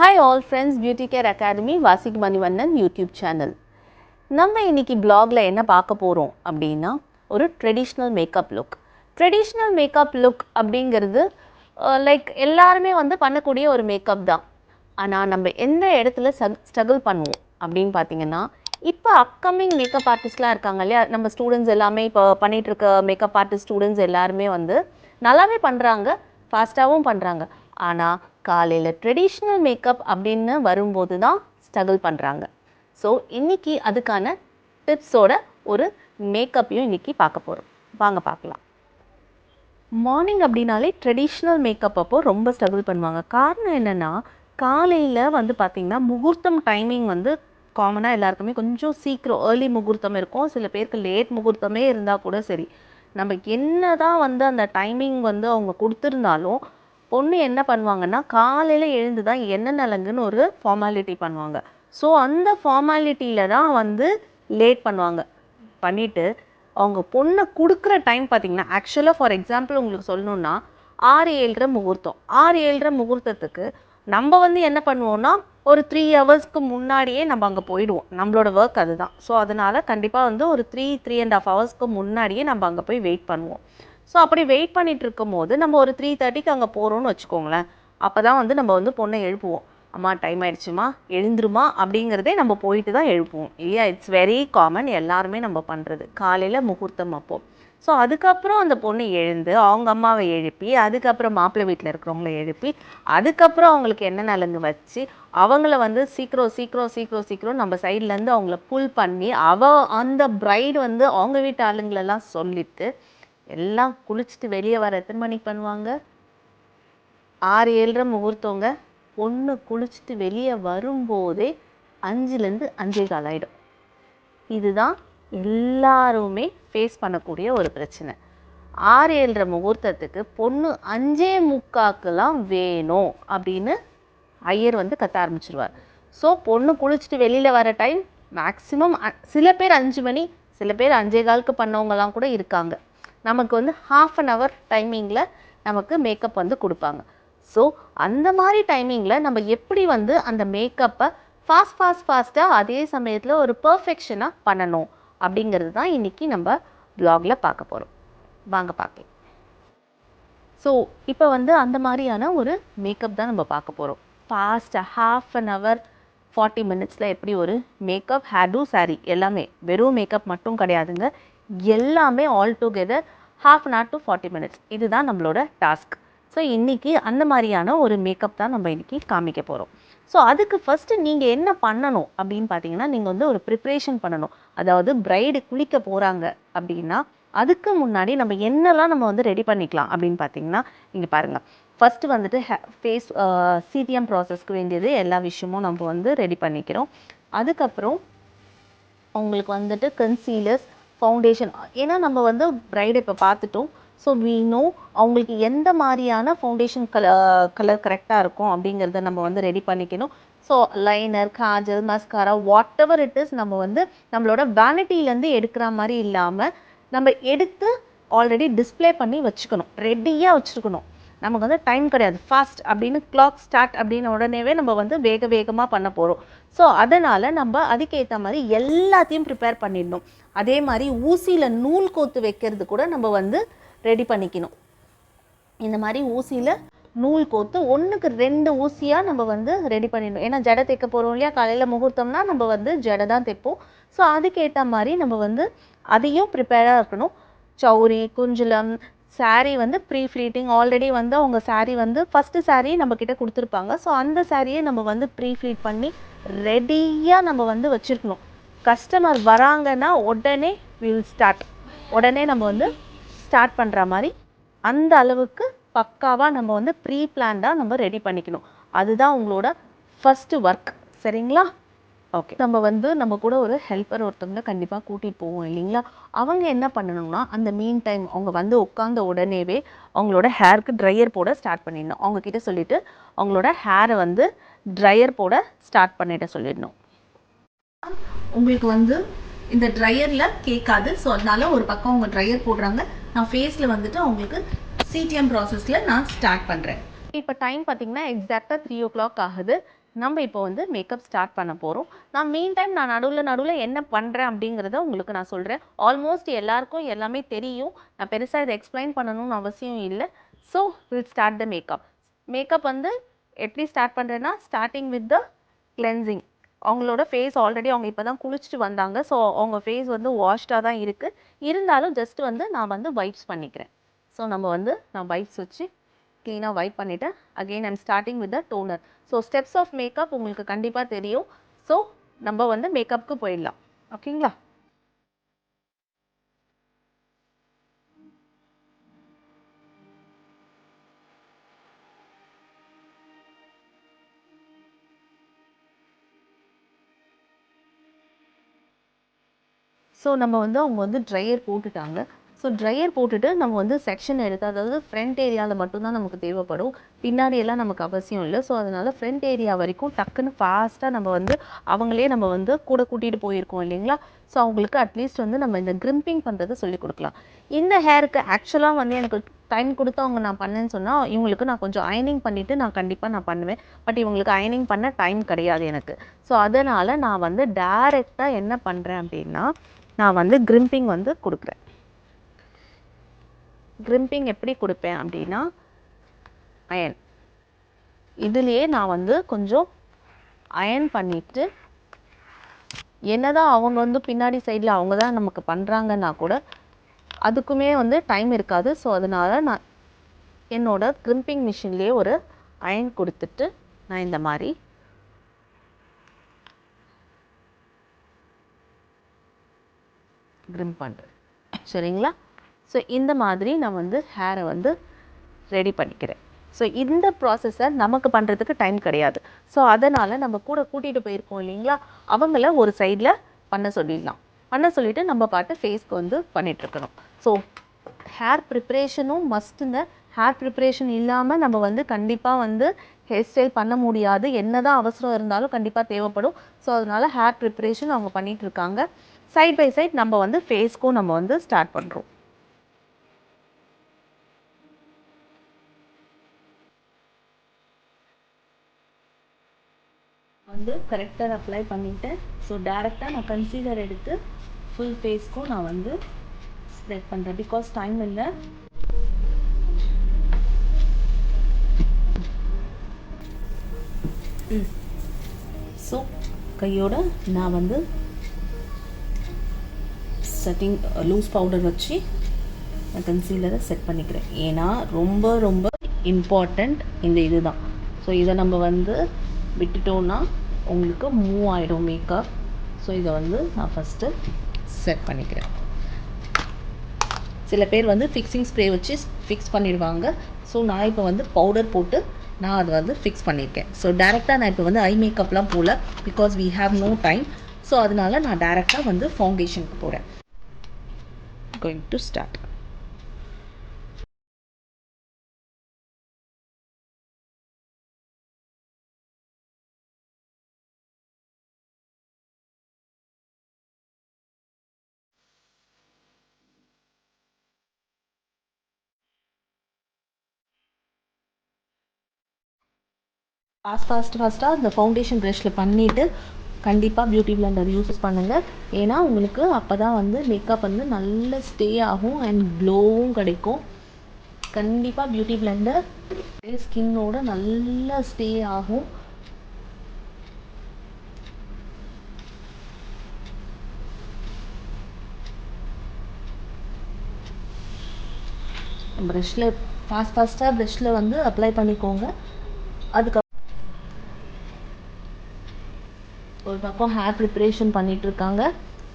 Hi all friends beauty care academy Vasik Manivannan YouTube channel நம்ம இன்னைக்கு பிளாகில் என்ன பார்க்க போகிறோம் அப்படின்னா ஒரு traditional makeup look traditional makeup look அப்படிங்கிறது லைக் எல்லாருமே வந்து பண்ணக்கூடிய ஒரு மேக்கப் தான். ஆனால் நம்ம எந்த இடத்துல ஸ்ட்ரகிள் பண்ணுவோம் அப்படின்னு பார்த்தீங்கன்னா இப்போ அப்கமிங் மேக்கப் ஆர்டிஸ்ட்லாம் இருக்காங்க இல்லையா? நம்ம ஸ்டூடெண்ட்ஸ் எல்லாமே இப்போ பண்ணிகிட்ருக்க இருக்க மேக்கப் ஆர்டிஸ்ட் ஸ்டூடெண்ட்ஸ் எல்லாருமே வந்து நல்லாவே பண்ணுறாங்க ஃபாஸ்ட்டாகவும் பண்ணுறாங்க ஆனால் காலையில் ட்ரெடிஷ்னல் மேக்கப் அப்படின்னு வரும்போது தான் ஸ்ட்ரகிள் பண்ணுறாங்க ஸோ இன்றைக்கி அதுக்கான டிப்ஸோட ஒரு மேக்கப்பையும் இன்றைக்கி பார்க்க போகிறோம் வாங்க பார்க்கலாம். மார்னிங் அப்படின்னாலே ட்ரெடிஷ்னல் மேக்கப் அப்போ ரொம்ப ஸ்ட்ரகிள் பண்ணுவாங்க. காரணம் என்னென்னா காலையில் வந்து பார்த்திங்கன்னா முகூர்த்தம் டைமிங் வந்து காமனாக எல்லாருக்குமே கொஞ்சம் சீக்கிரம் ஏர்லி முகூர்த்தம் இருக்கும். சில பேருக்கு லேட் முகூர்த்தமே இருந்தால் கூட சரி. நம்ம என்ன தான் வந்து அந்த டைமிங் வந்து அவங்க கொடுத்துருந்தாலும் பொண்ணு என்ன பண்ணுவாங்கன்னா காலையில் எழுந்து தான் என்ன நலங்குன்னு ஒரு ஃபார்மாலிட்டி பண்ணுவாங்க. ஸோ அந்த ஃபார்மாலிட்டியில் தான் வந்து லேட் பண்ணுவாங்க. பண்ணிவிட்டு அவங்க பொண்ணை கொடுக்குற டைம் பார்த்தீங்கன்னா ஆக்சுவலாக ஃபார் எக்ஸாம்பிள் உங்களுக்கு சொல்லணுன்னா ஆறு ஏழரை முகூர்த்தம். ஆறு ஏழரை முகூர்த்தத்துக்கு நம்ம வந்து என்ன பண்ணுவோம்னா ஒரு த்ரீ ஹவர்ஸ்க்கு முன்னாடியே நம்ம அங்கே போயிடுவோம். நம்மளோட ஒர்க் அதுதான். ஸோ அதனால் கண்டிப்பாக வந்து ஒரு த்ரீ த்ரீ அண்ட் ஹாஃப் ஹவர்ஸ்க்கு முன்னாடியே நம்ம அங்கே போய் வெயிட் பண்ணுவோம். ஸோ அப்படி வெயிட் பண்ணிட்டு இருக்கும்போது நம்ம ஒரு த்ரீ தேர்ட்டிக்கு அங்கே போகிறோம்னு வச்சுக்கோங்களேன். அப்போ தான் வந்து நம்ம வந்து பொண்ணை எழுப்புவோம். அம்மா டைம் ஆயிடுச்சுமா? எழுந்துருமா? அப்படிங்கிறதே நம்ம போயிட்டு தான் எழுப்புவோம். இல்லையா? இட்ஸ் வெரி காமன் எல்லாருமே நம்ம பண்ணுறது காலையில் முகூர்த்தம் அப்போது ஸோ அதுக்கப்புறம் அந்த பொண்ணு எழுந்து அவங்க அம்மாவை எழுப்பி அதுக்கப்புறம் மாப்பிள்ளை வீட்டில் இருக்கிறவங்கள எழுப்பி அதுக்கப்புறம் அவங்களுக்கு என்ன நலங்கு வச்சு அவங்கள வந்து சீக்கிரம் சீக்கிரம் சீக்கிரம் சீக்கிரம் நம்ம சைட்லேருந்து அவங்கள புல் பண்ணி அவ அந்த ப்ரைடு வந்து அவங்க வீட்டு ஆளுங்களெல்லாம் சொல்லிவிட்டு எல்லாம் குளிச்சுட்டு வெளியே வர எத்தனை மணிக்கு பண்ணுவாங்க? ஆறு ஏழரை முகூர்த்தவங்க பொண்ணு குளிச்சுட்டு வெளியே வரும்போதே அஞ்சுலேருந்து அஞ்சே கால் ஆகிடும் இதுதான் எல்லாருமே ஃபேஸ் பண்ணக்கூடிய ஒரு பிரச்சனை. ஆறு ஏழரை முகூர்த்தத்துக்கு பொண்ணு அஞ்சே முக்காக்கெல்லாம் வேணும் அப்படின்னு ஐயர் வந்து கத்த ஆரம்பிச்சிருவார். ஸோ பொண்ணு குளிச்சுட்டு வெளியில் வர டைம் மேக்ஸிமம் சில பேர் அஞ்சு மணி சில பேர் அஞ்சே காலுக்கு பண்ணவங்கலாம் கூட இருக்காங்க. நமக்கு வந்து ஹாஃப் அன் ஹவர் டைமிங்கில் நமக்கு மேக்கப் வந்து கொடுப்பாங்க. ஸோ அந்த மாதிரி டைமிங்கில் நம்ம எப்படி வந்து அந்த மேக்கப்பை ஃபாஸ்ட் ஃபாஸ்ட் ஃபாஸ்ட்டாக அதே சமயத்தில் ஒரு பர்ஃபெக்ஷனாக பண்ணணும் அப்படிங்கிறது தான் இன்றைக்கி நம்ம ப்ளாகில் பார்க்க போகிறோம் வாங்க பார்க்கலாம். ஸோ இப்போ வந்து அந்த மாதிரியான ஒரு மேக்கப் தான் நம்ம பார்க்க போகிறோம் ஃபாஸ்ட்டாக ஹாஃப் அன் ஹவர் ஃபார்ட்டி மினிட்ஸில் எப்படி ஒரு மேக்கப் ஹேர் சாரி எல்லாமே வெறும் மேக்கப் மட்டும் கிடையாதுங்க. எல்லாமே all together half an hour to forty minutes இதுதான் நம்மளோட டாஸ்க் ஸோ இன்றைக்கி அந்த மாதிரியான ஒரு மேக்கப் தான் நம்ம இன்றைக்கி காமிக்க போகிறோம் ஸோ அதுக்கு ஃபஸ்ட்டு நீங்கள் என்ன பண்ணணும் அப்படின்னு பார்த்தீங்கன்னா நீங்கள் வந்து ஒரு ப்ரிப்ரேஷன் பண்ணணும். அதாவது ப்ரைடு குளிக்க போகிறாங்க அப்படின்னா அதுக்கு முன்னாடி நம்ம என்னெல்லாம் நம்ம வந்து ரெடி பண்ணிக்கலாம் அப்படின்னு பார்த்தீங்கன்னா இங்கே பாருங்கள் ஃபஸ்ட்டு வந்துட்டு ஹே ஃபேஸ் சிடிஎம் ப்ராசஸ்க்கு வேண்டியது எல்லா விஷயமும் நம்ம வந்து ரெடி பண்ணிக்கிறோம். அதுக்கப்புறம் அவங்களுக்கு வந்துட்டு கன்சீலர்ஸ் ஃபவுண்டேஷன் ஏன்னா நம்ம வந்து ப்ரைடை இப்போ பார்த்துட்டோம். ஸோ வி நோ அவங்களுக்கு எந்த மாதிரியான ஃபவுண்டேஷன் கலர் கலர் கரெக்டாக இருக்கும் அப்படிங்கிறத நம்ம வந்து ரெடி பண்ணிக்கணும். So liner kajal mascara whatever it is நம்ம வந்து நம்மளோட வேனிட்டியிலேருந்து எடுக்கிற மாதிரி இல்லாமல் நம்ம எடுத்து ஆல்ரெடி டிஸ்பிளே பண்ணி வச்சுக்கணும். ரெடியாக வச்சுருக்கணும். நமக்கு வந்து டைம் கிடையாது. ஃபாஸ்ட் அப்படின்னு கிளாக் ஸ்டார்ட் அப்படின்னு உடனேவே நம்ம வந்து வேக வேகமாக பண்ண போகிறோம் ஸோ அதனால் நம்ம அதுக்கேற்ற மாதிரி எல்லாத்தையும் ப்ரிப்பேர் பண்ணிடணும். அதே மாதிரி ஊசியில் நூல் கோத்து வைக்கிறது கூட நம்ம வந்து ரெடி பண்ணிக்கணும். இந்த மாதிரி ஊசியில் நூல் கோத்து ஒன்றுக்கு ரெண்டு ஊசியாக நம்ம வந்து ரெடி பண்ணிடணும். ஏன்னா ஜடை தைக்க போகிறோம் இல்லையா? காலையில் முகூர்த்தம்னா நம்ம வந்து ஜடை தான் தைப்போம். ஸோ அதுக்கேற்ற மாதிரி நம்ம வந்து அதையும் ப்ரிப்பேராக இருக்கணும். சௌரி குஞ்சலம் சாரீ வந்து ப்ரீ ஃப்ளீட்டிங் ஆல்ரெடி வந்து அவங்க சாரீ வந்து ஃபஸ்ட்டு சாரீ நம்மக்கிட்ட கொடுத்துருப்பாங்க. ஸோ அந்த சாரியை நம்ம வந்து ப்ரீ ஃப்ளீட் பண்ணி ரெடியாக நம்ம வந்து வச்சுருக்கணும். கஸ்டமர் வராங்கன்னா உடனே வில் ஸ்டார்ட் உடனே நம்ம வந்து ஸ்டார்ட் பண்ணுற மாதிரி அந்த அளவுக்கு பக்காவாக நம்ம வந்து ப்ரீ பிளான்டாக நம்ம ரெடி பண்ணிக்கணும். அதுதான் உங்களோட ஃபஸ்ட்டு ஒர்க் சரிங்களா? ஓகே நம்ம வந்து நம்ம கூட ஒரு ஹெல்ப்பர் ஒருத்தவங்க கண்டிப்பாக கூட்டிகிட்டு போவோம் இல்லைங்களா? அவங்க என்ன பண்ணணும்னா அந்த மீன் டைம் அவங்க வந்து உட்காந்த உடனேவே அவங்களோட ஹேருக்கு ட்ரையர் போட ஸ்டார்ட் பண்ணிடணும். அவங்க கிட்ட சொல்லிவிட்டு அவங்களோட ஹேரை வந்து ட்ரையர் போட ஸ்டார்ட் பண்ணிட சொல்லிடணும். உங்களுக்கு வந்து இந்த ட்ரையரில் கேட்காது. ஸோ அதனால ஒரு பக்கம் அவங்க ட்ரையர் போடுறாங்க. நான் ஃபேஸில் வந்துட்டு அவங்களுக்கு சிடிஎம் ப்ராசஸில் நான் ஸ்டார்ட் பண்ணுறேன் இப்போ டைம் பார்த்தீங்கன்னா எக்ஸாக்டாக த்ரீ ஓ கிளாக் ஆகுது. நம்ம இப்போ வந்து மேக்கப் ஸ்டார்ட் பண்ண போகிறோம் நான் மீன் டைம் நான் நடுவில் நடுவில் என்ன பண்ணுறேன் அப்படிங்கிறத உங்களுக்கு நான் சொல்கிறேன் ஆல்மோஸ்ட் எல்லாருக்கும் எல்லாமே தெரியும். நான் பெருசாக இதை எக்ஸ்பிளைன் பண்ணணும்னு அவசியம் இல்லை. So will start the makeup makeup வந்து எப்படி ஸ்டார்ட் பண்ணுறேன்னா ஸ்டார்டிங் வித் த கிளென்சிங் அவங்களோட ஃபேஸ் ஆல்ரெடி அவங்க இப்போ தான் குளிச்சுட்டு வந்தாங்க. ஸோ அவங்க ஃபேஸ் வந்து வாஷ்டாக தான் இருக்குது இருந்தாலும் ஜஸ்ட் வந்து நான் வந்து வைப்ஸ் பண்ணிக்கிறேன். ஸோ நம்ம வந்து நான் வைப்ஸ் வச்சு க்ளீனாக வைப் பண்ணிவிட்டு again I'm starting with the toner so steps of makeup உங்களுக்கு கண்டிப்பாக தெரியும். ஸோ நம்ம வந்து மேக்கப்புக்கு போயிடலாம். ஓகேங்களா? ஸோ நம்ம வந்து அவங்க வந்து ட்ரையர் போட்டுட்டாங்க. ஸோ ட்ரையர் போட்டுட்டு நம்ம வந்து செக்ஷன் எடுத்து அதாவது ஃப்ரண்ட் ஏரியாவில் மட்டும்தான் நமக்கு தேவைப்படும். பின்னாடியெல்லாம் நமக்கு அவசியம் இல்லை. ஸோ அதனால் ஃப்ரண்ட் ஏரியா வரைக்கும் டக்குன்னு ஃபாஸ்ட்டாக நம்ம வந்து அவங்களே நம்ம வந்து கூட கூட்டிகிட்டு போயிருக்கோம் இல்லைங்களா? ஸோ அவங்களுக்கு அட்லீஸ்ட் வந்து நம்ம இந்த கிரிம்பிங் பண்ணுறதை சொல்லி கொடுக்கலாம். இந்த ஹேருக்கு ஆக்சுவலாக வந்து எனக்கு டைம் கொடுத்து அவங்க நான் பண்ணேன்னு சொன்னால் இவங்களுக்கு நான் கொஞ்சம் அயனிங் பண்ணிவிட்டு நான் கண்டிப்பாக நான் பண்ணுவேன். பட் இவங்களுக்கு அயனிங் பண்ண டைம் கிடையாது எனக்கு. ஸோ அதனால் நான் வந்து டேரெக்டாக என்ன பண்ணுறேன் அப்படின்னா நான் வந்து கிரிம்பிங் வந்து கொடுக்குறேன். கிரிம்பிங் எப்படி கொடுப்பேன் அப்படின்னா அயன் இதுலேயே நான் வந்து கொஞ்சம் அயன் பண்ணிவிட்டு என்னதான் அவங்க வந்து பின்னாடி சைடில் அவங்க தான் நமக்கு பண்ணுறாங்கன்னா கூட அதுக்குமே வந்து டைம் இருக்காது. ஸோ அதனால் நான் என்னோட கிரிம்பிங் மிஷின்லேயே ஒரு அயன் கொடுத்துட்டு நான் இந்த மாதிரி க்ரிம் பண்ணுறேன் சரிங்களா? ஸோ இந்த மாதிரி நான் வந்து ஹேரை வந்து ரெடி பண்ணிக்கிறேன். ஸோ இந்த ப்ராசஸை நமக்கு பண்ணுறதுக்கு டைம் கிடையாது. ஸோ அதனால் நம்ம கூட கூட்டிகிட்டு போயிருக்கோம் இல்லைங்களா? அவங்கள ஒரு சைடில் பண்ண சொல்லிடலாம். பண்ண சொல்லிவிட்டு நம்ம பாட்டு ஃபேஸ்க்கு வந்து பண்ணிகிட்ருக்கணும் ஸோ ஹேர் ப்ரிப்ரேஷனும் மஸ்ட்டுங்க ஹேர் ப்ரிப்ரேஷன் இல்லாமல் நம்ம வந்து கண்டிப்பாக வந்து ஹேர் ஸ்டைல் பண்ண முடியாது. என்ன தான் அவசரம் இருந்தாலும் கண்டிப்பாக தேவைப்படும். ஸோ அதனால் ஹேர் ப்ரிப்ரேஷன் அவங்க பண்ணிகிட்டு இருக்காங்க. சைட் பை சைட் நம்ம வந்து ஃபேஸ்க்கும் நம்ம வந்து ஸ்டார்ட் பண்ணுறோம் வந்து கரெக்டாக அப்ளை பண்ணிவிட்டேன் ஸோ டேரெக்டாக நான் கன்சீலர் எடுத்து ஃபுல் ஃபேஸ்க்கும் நான் வந்து ஸ்ப்ரெட் பண்ணுறேன் பிகாஸ் டைம் இல்லை. ஸோ கையோட நான் வந்து செட்டிங் லூஸ் பவுடர் வச்சு நான் கன்சீலரை செட் பண்ணிக்கிறேன். ஏன்னா ரொம்ப ரொம்ப இம்பார்ட்டண்ட் இந்த இது தான் ஸோ இதை நம்ம வந்து விட்டுட்டோன்னா உங்களுக்கு மூவ் ஆகிடும் மேக்கப் ஸோ இதை வந்து நான் ஃபஸ்ட்டு செட் பண்ணிக்கிறேன். சில பேர் வந்து ஃபிக்ஸிங் ஸ்ப்ரே வச்சு ஃபிக்ஸ் பண்ணிடுவாங்க. ஸோ நான் இப்போ வந்து பவுடர் போட்டு நான் அதை வந்து ஃபிக்ஸ் பண்ணியிருக்கேன். ஸோ டேரெக்டாக நான் இப்போ வந்து ஐ மேக்கப்லாம் போகல because we have no time so அதனால நான் டேரெக்டாக வந்து ஃபவுண்டேஷனுக்கு போகிறேன் going to start fast fast ஃபாஸ்ட்டாக இந்த ஃபவுண்டேஷன் ப்ரஷில் பண்ணிவிட்டு கண்டிப்பாக பியூட்டி பிளெண்டர் யூஸ் பண்ணுங்கள் ஏன்னா உங்களுக்கு அப்போ தான் வந்து மேக்கப் வந்து நல்ல ஸ்டே ஆகும் அண்ட் க்ளோவும் கிடைக்கும். கண்டிப்பாக பியூட்டி பிளெண்டர் ஸ்கின்னோட நல்லா ஸ்டே ஆகும். ப்ரெஷ்ஷில் ஃபாஸ்ட் ஃபாஸ்ட்டாக ப்ரெஷ்ஷில் வந்து அப்ளை பண்ணிக்கோங்க. அதுக்கப்புறம் ஒரு பக்கம் ஹேர் ப்ரிப்ரேஷன் பண்ணிகிட்ருக்காங்க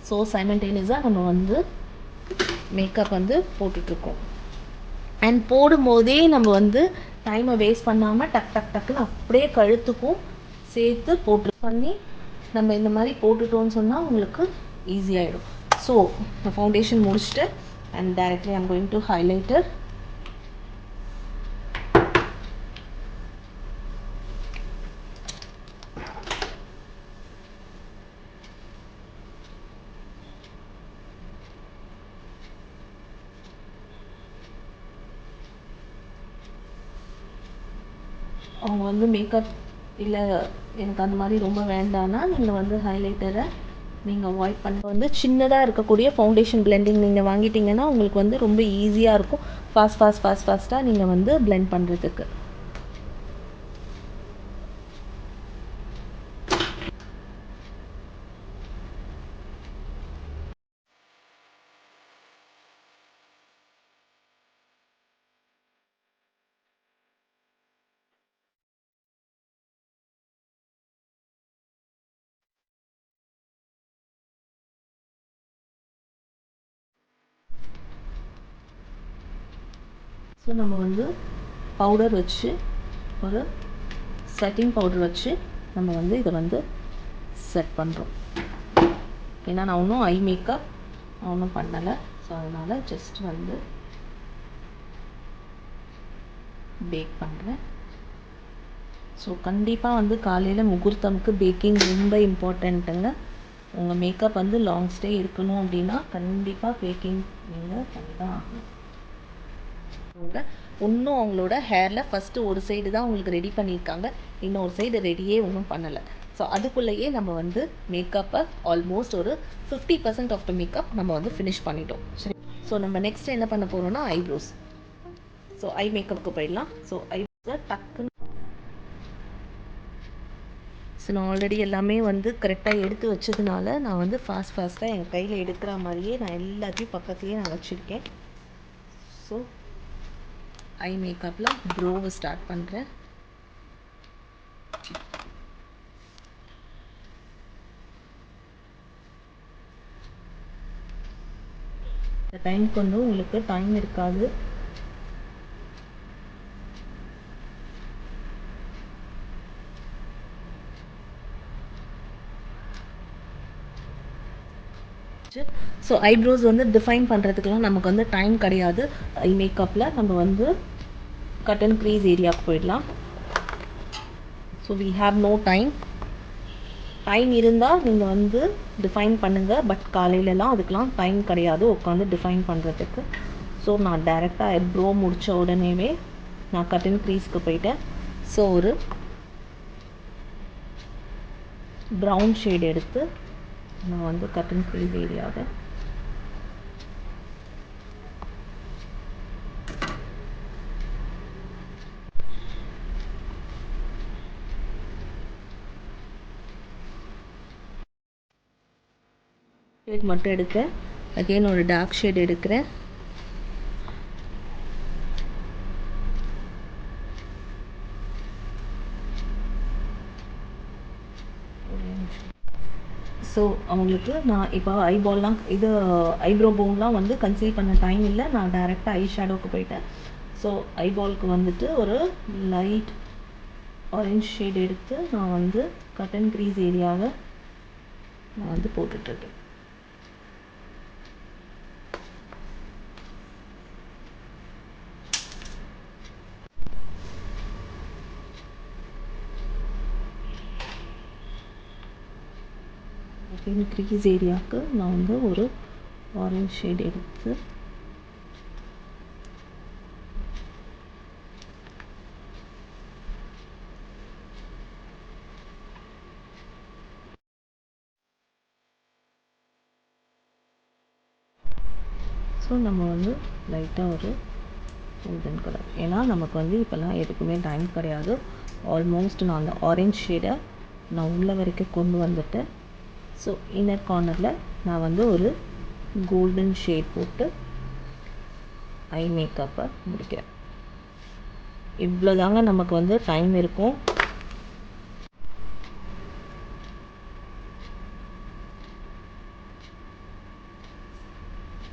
ஸோ சைமல்டேனியஸாக நம்ம வந்து மேக்கப் வந்து போட்டுட்ருக்கோம் அண்ட் போடும்போதே நம்ம வந்து டைமை வேஸ்ட் பண்ணாமல் டக் டக் டக்குன்னு அப்படியே கழுத்துக்கும் சேர்த்து போட்டு பண்ணி நம்ம இந்த மாதிரி போட்டுட்டோம்னு சொன்னால் உங்களுக்கு ஈஸியாகிடும் ஸோ ஃபவுண்டேஷன் முடிச்சுட்டு and directly I'm going to highlighter அவங்க வந்து மேக்கப் இல்லை எனக்கு அந்த மாதிரி ரொம்ப வேண்டாம்னா நீங்கள் வந்து ஹைலைட்டரை நீங்கள் அவாய்ட் பண்ண வந்து சின்னதாக இருக்கக்கூடிய ஃபவுண்டேஷன் பிளெண்டிங் நீங்கள் வாங்கிட்டீங்கன்னா உங்களுக்கு வந்து ரொம்ப ஈஸியாக இருக்கும். ஃபாஸ்ட் ஃபாஸ்ட் ஃபாஸ்ட் ஃபாஸ்ட்டாக நீங்கள் வந்து பிளெண்ட் பண்ணுறதுக்கு ஸோ நம்ம வந்து பவுடர் வச்சு ஒரு செட்டிங் பவுடர் வச்சு நம்ம வந்து இதை வந்து செட் பண்ணுறோம் ஏன்னா நான் ஒன்றும் ஐ மேக்கப் ஒன்றும் பண்ணலை. ஸோ அதனால் ஜஸ்ட் வந்து பேக் பண்ணுறேன் ஸோ கண்டிப்பாக வந்து காலையில் முகூர்த்தமுக்கு பேக்கிங் ரொம்ப இம்பார்ட்டண்ட்டுங்க உங்கள் மேக்கப் வந்து லாங் ஸ்டே இருக்கணும் அப்படின்னா கண்டிப்பாக பேக்கிங் நீங்கள் பண்ணி தான் ஆகணும். அவங்க இன்னும் அவங்களோட ஹேரில் ஃபஸ்ட்டு ஒரு சைடு தான் அவங்களுக்கு ரெடி பண்ணியிருக்காங்க. இன்னொரு சைடு ரெடியே ஒன்றும் பண்ணலை. ஸோ அதுக்குள்ளேயே நம்ம வந்து மேக்கப்பை ஆல்மோஸ்ட் ஒரு fifty percent of the makeup நம்ம வந்து ஃபினிஷ் பண்ணிட்டோம். சரி ஸோ நம்ம நெக்ஸ்ட் என்ன பண்ண போகிறோம்னா ஐப்ரோஸ் ஸோ ஐ மேக்கப்புக்கு போயிடலாம். ஸோ ஐப்ரோஸை டக்குன்னு ஸோ நான் ஆல்ரெடி எல்லாமே வந்து கரெக்டாக எடுத்து வச்சதுனால நான் வந்து ஃபாஸ்ட் ஃபாஸ்ட்டாக என் கையில் எடுக்கிற மாதிரியே நான் எல்லாத்தையும் பக்கத்துலேயே நான் வச்சுருக்கேன். ஸோ ஐ மேக்கப்பில் ப்ரோவை ஸ்டார்ட் பண்ணுறேன் இந்த டைம் கொண்டு உங்களுக்கு டைம் இருக்காது. ஸோ ஐப்ரோஸ் வந்து டிஃபைன் பண்ணுறதுக்குலாம் நமக்கு வந்து டைம் கிடையாது. ஐ மேக்கப்பில் நம்ம வந்து கட் அண்ட் க்ரீஸ் ஏரியாவுக்கு போயிடலாம். So we have no time time இருந்தால் நீங்கள் வந்து டிஃபைன் பண்ணுங்கள் பட் காலையிலலாம் அதுக்கெலாம் டைம் கிடையாது உட்காந்து டிஃபைன் பண்ணுறதுக்கு ஸோ நான் டைரெக்டாக ஐப்ரோ முடித்த உடனேவே நான் கட் அண்ட் க்ரீஸ்க்கு போயிட்டேன். ஸோ ஒரு ப்ரௌன் ஷேட் எடுத்து நான் வந்து கட் அண்ட் க்ரீஸ் ஏரியாவை ஷேட் மட்டும் எடுக்கிறேன் அகெயின் ஒரு டார்க் ஷேட் எடுக்கிறேன். ஸோ அவங்களுக்கு நான் இப்போ ஐபால்லாம் இது ஐப்ரோ போன்லாம் வந்து கன்சீல் பண்ண டைம் இல்லை. நான் டைரெக்டாக ஐ ஷேடோவுக்கு போயிட்டேன். ஸோ ஐபாலுக்கு வந்துட்டு ஒரு லைட் ஆரஞ்ச் ஷேட் எடுத்து நான் வந்து கட் அண்ட் க்ரீஸ் ஏரியாவை நான் வந்து போட்டுட்ருக்கேன் ஸ்கின் க்ரீஸ் ஏரியாவுக்கு நான் வந்து ஒரு ஆரஞ்ச் ஷேட் எடுத்து ஸோ நம்ம வந்து லைட்டாக ஒரு கோல்டன் கலர் ஏன்னா நமக்கு வந்து இப்போல்லாம் எதுக்குமே டைம் கிடையாது. ஆல்மோஸ்ட் நான் அந்த ஆரஞ்ச் ஷேடை நான் உள்ள வரைக்கும் கொண்டு வந்துட்டேன் ஸோ இன்னர் கார்னரில் நான் வந்து ஒரு கோல்டன் ஷேட் போட்டு ஐ மேக்கப்பை முடிக்கிறேன். இவ்வளோ தாங்க நமக்கு வந்து டைம் இருக்கும்.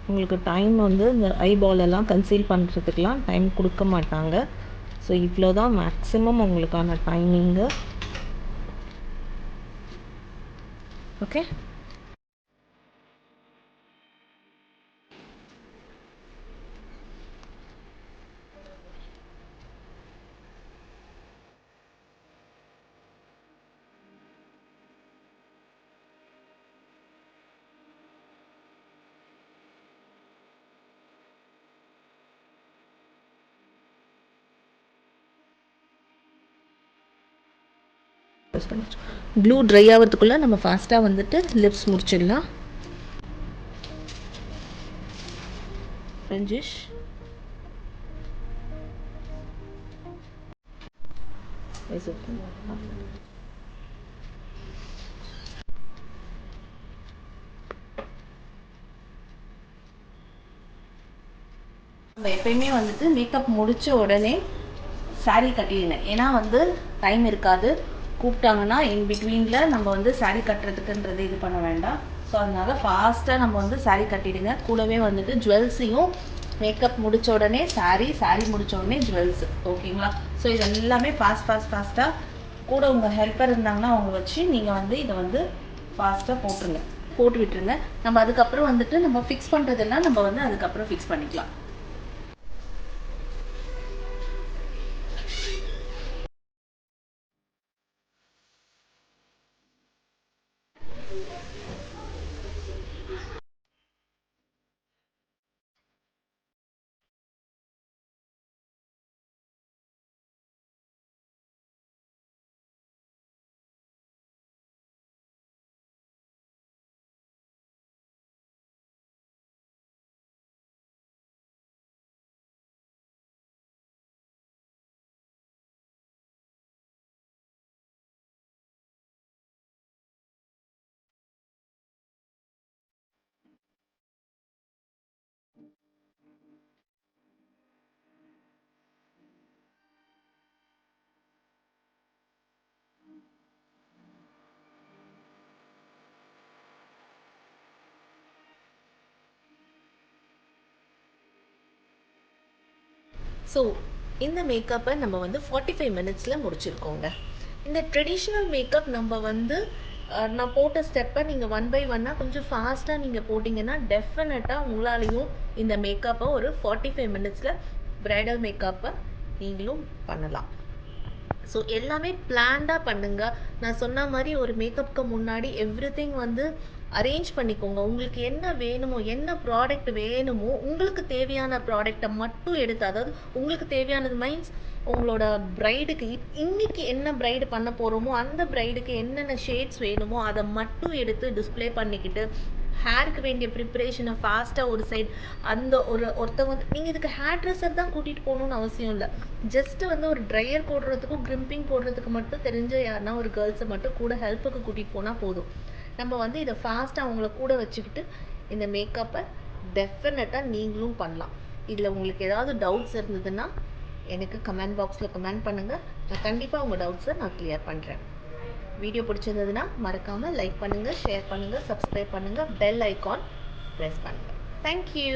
உங்களுக்கு டைம் வந்து இந்த ஐபாலெல்லாம் கன்சீல் பண்ணுறதுக்கெலாம் டைம் கொடுக்க மாட்டாங்க. ஸோ இவ்வளோ தான் மேக்ஸிமம் உங்களுக்கான டைமிங்கு ஓகே க்ளோஸ் பண்ணிச்சு க்ளூ ட்ரை ஆகிறதுக்குள்ளே நம்ம ஃபாஸ்ட்டாக வந்துட்டு லிப்ஸ் முடிச்சிடலாம். ஃப்ரெஞ்சிஷ் நம்ம எப்பயுமே வந்துட்டு மேக்கப் முடித்த உடனே சாரீ கட்டிடுங்க. ஏன்னா வந்து டைம் இருக்காது. கூப்பிட்டாங்கன்னா இன் பிட்வீனில் நம்ம வந்து saree கட்டுறதுக்குன்றது இது பண்ண வேண்டாம். ஸோ அதனால் ஃபாஸ்ட்டாக நம்ம வந்து saree கட்டிடுங்க. கூடவே வந்துட்டு ஜுவல்ஸையும் மேக்கப் முடித்த உடனே saree saree முடித்த உடனே ஜுவல்ஸ் ஓகேங்களா ஸோ இது எல்லாமே ஃபாஸ்ட் ஃபாஸ்ட் ஃபாஸ்ட்டாக கூட உங்கள் ஹெல்ப்பர் இருந்தாங்கன்னா அவங்க வச்சு நீங்கள் வந்து இதை வந்து ஃபாஸ்ட்டாக போட்டுருங்க. போட்டு விட்டுருங்க நம்ம அதுக்கப்புறம் வந்துட்டு நம்ம ஃபிக்ஸ் பண்ணுறதெல்லாம் நம்ம வந்து அதுக்கப்புறம் ஃபிக்ஸ் பண்ணிக்கலாம். ஸோ இந்த மேக்கப்பை நம்ம வந்து ஃபார்ட்டி ஃபைவ் மினிட்ஸில் முடிச்சிருக்கோங்க. இந்த ட்ரெடிஷ்னல் மேக்கப் நம்ம வந்து நான் போட்ட ஸ்டெப்பை நீங்கள் ஒன் பை ஒன்னாக கொஞ்சம் ஃபாஸ்ட்டாக நீங்கள் போட்டிங்கன்னா டெஃபினட்டாக உங்களாலையும் இந்த மேக்கப்பை ஒரு ஃபார்ட்டி ஃபைவ் மினிட்ஸில் ப்ரைடல் மேக்கப்பை நீங்களும் பண்ணலாம். ஸோ எல்லாமே பிளான்டாக பண்ணுங்கள் நான் சொன்ன மாதிரி ஒரு மேக்கப்புக்கு முன்னாடி எவ்ரி வந்து அரேஞ்ச் பண்ணிக்கோங்க. உங்களுக்கு என்ன வேணுமோ என்ன ப்ராடக்ட் வேணுமோ உங்களுக்கு தேவையான ப்ராடக்டை மட்டும் எடுத்து அதாவது உங்களுக்கு தேவையானது மீன்ஸ் உங்களோட ப்ரைடுக்கு இன்னைக்கு என்ன ப்ரைடு பண்ண போகிறோமோ அந்த ப்ரைடுக்கு என்னென்ன ஷேட்ஸ் வேணுமோ அதை மட்டும் எடுத்து டிஸ்பிளே பண்ணிக்கிட்டு ஹேருக்கு வேண்டிய ப்ரிப்பரேஷனை ஃபாஸ்ட்டாக ஒரு சைட் அந்த ஒரு ஒருத்தவங்க வந்து நீங்கள் இதுக்கு ஹேர் ட்ரெஸ்ஸர் தான் கூட்டிகிட்டு போகணும்னு அவசியம் இல்லை. ஜஸ்ட்டு வந்து ஒரு ட்ரையர் போடுறதுக்கும் க்ரிம்பிங் போடுறதுக்கு மட்டும் தெரிஞ்ச யாருன்னா ஒரு கேர்ள்ஸை மட்டும் கூட ஹெல்ப்புக்கு கூட்டிகிட்டு போனால் போதும். நம்ம வந்து இதை ஃபாஸ்ட்டாக அவங்கள கூட வச்சுக்கிட்டு இந்த மேக்கப்பை டெஃபினட்டாக நீங்களும் பண்ணலாம். இதில் உங்களுக்கு ஏதாவது டவுட்ஸ் இருந்ததுன்னா எனக்கு கமெண்ட் பாக்ஸில் கமெண்ட் பண்ணுங்கள் நான் கண்டிப்பாக உங்கள் டவுட்ஸை நான் கிளியர் பண்ணுறேன் வீடியோ பிடிச்சிருந்ததுன்னா மறக்காமல் லைக் பண்ணுங்கள் ஷேர் பண்ணுங்கள் சப்ஸ்கிரைப் பண்ணுங்கள் பெல் ஐகான் ப்ரெஸ் பண்ணுங்கள் தேங்க்யூ